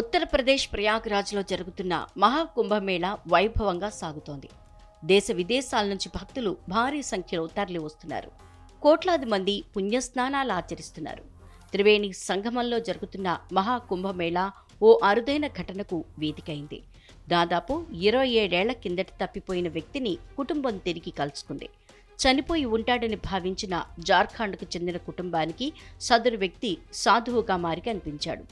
ఉత్తరప్రదేశ్ ప్రయాగ్రాజ్లో జరుగుతున్న మహాకుంభమేళా వైభవంగా సాగుతోంది. దేశ విదేశాల నుంచి భక్తులు భారీ సంఖ్యలో తరలి వస్తున్నారు కోట్లాది మంది పుణ్యస్నానాలు ఆచరిస్తున్నారు. త్రివేణి సంగమంలో జరుగుతున్న మహాకుంభమేళా ఓ అరుదైన ఘటనకు వేదికైంది. దాదాపు ఇరవై ఏడేళ్ళ కిందట తప్పిపోయిన వ్యక్తిని కుటుంబం తిరిగి కలుసుకుంది. చనిపోయి ఉంటాడని భావించిన జార్ఖండ్కు చెందిన కుటుంబానికి సదరు వ్యక్తి సాధువుగా మారి కనిపించాడు.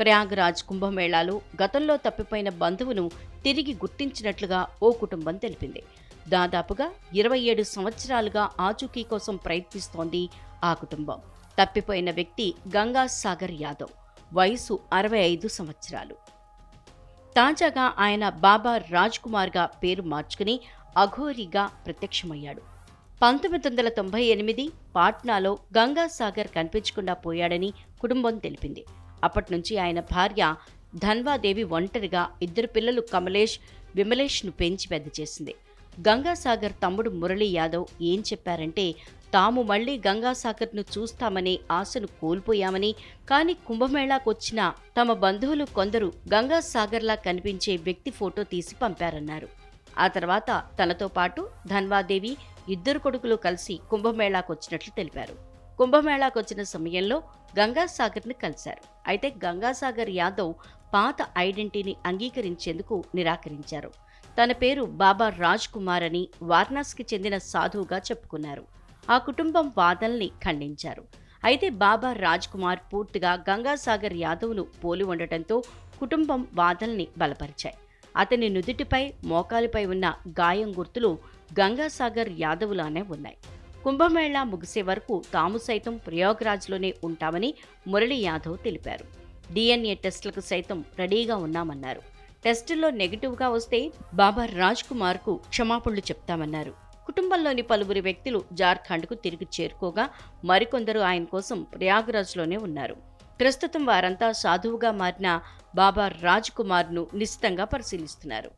ప్రయాగ్రాజ్ కుంభమేళాలో గతంలో తప్పిపోయిన బంధువును తిరిగి గుర్తించినట్లుగా ఓ కుటుంబం తెలిపింది. దాదాపుగా ఇరవై ఏడు సంవత్సరాలుగా ఆచూకీ కోసం ప్రయత్నిస్తోంది ఆ కుటుంబం. తప్పిపోయిన వ్యక్తి గంగా సాగర్ యాదవ్. వయసు అరవై ఐదు సంవత్సరాలు. తాజాగా ఆయన బాబా రాజ్ కుమార్గా పేరు మార్చుకుని అఘోరిగా ప్రత్యక్షమయ్యాడు. పంతొమ్మిది వందల తొంభై ఎనిమిది పాట్నాలో గంగాసాగర్ కనిపించకుండా పోయాడని కుటుంబం తెలిపింది. అప్పటి నుంచి ఆయన భార్య ధన్వాదేవి ఒంటరిగా ఇద్దరు పిల్లలు కమలేష్ విమలేష్ను పెంచి పెద్ద చేసింది. గంగాసాగర్ తమ్ముడు మురళీ యాదవ్ ఏం చెప్పారంటే తాము మళ్ళీ గంగాసాగర్ను చూస్తామనే ఆశను కోల్పోయామని కానీ కుంభమేళాకొచ్చిన తమ బంధువులు కొందరు గంగాసాగర్లా కనిపించే వ్యక్తి ఫోటో తీసి పంపారన్నారు. ఆ తర్వాత తనతో పాటు ధన్వాదేవి ఇద్దరు కొడుకులు కలిసి కుంభమేళాకొచ్చినట్లు తెలిపారు. కుంభమేళాకు వచ్చిన సమయంలో గంగాసాగర్ని కలిశారు. అయితే గంగాసాగర్ యాదవ్ పాత ఐడెంటిటీని అంగీకరించేందుకు నిరాకరించారు. తన పేరు బాబా రాజ్ కుమార్ అని వారణాసికి చెందిన సాధువుగా చెప్పుకున్నారు. ఆ కుటుంబం వాదనల్ని ఖండించారు. అయితే బాబా రాజ్ కుమార్ పూర్తిగా గంగాసాగర్ యాదవ్ను పోలి ఉండటంతో కుటుంబం వాదనల్ని బలపరిచాయి. అతని నుదుటిపై మోకాలిపై ఉన్న గాయం గుర్తులు గంగాసాగర్ యాదవులానే ఉన్నాయి. కుంభమేళా ముగిసే వరకు తాము సైతం ప్రయాగ్రాజ్లోనే ఉంటామని మురళీ యాదవ్ తెలిపారు. డిఎన్ఏ టెస్టులకు సైతం రెడీగా ఉన్నామన్నారు. టెస్టుల్లో నెగిటివ్గా వస్తే బాబా రాజ్ కుమార్కు క్షమాపణలు చెప్తామన్నారు. కుటుంబంలోని పలువురు వ్యక్తులు జార్ఖండ్కు తిరిగి చేరుకోగా మరికొందరు ఆయన కోసం ప్రయాగ్రాజ్లోనే ఉన్నారు. ప్రస్తుతం వారంతా సాధువుగా మారిన బాబా రాజ్ కుమార్ను నిశ్చితంగా పరిశీలిస్తున్నారు.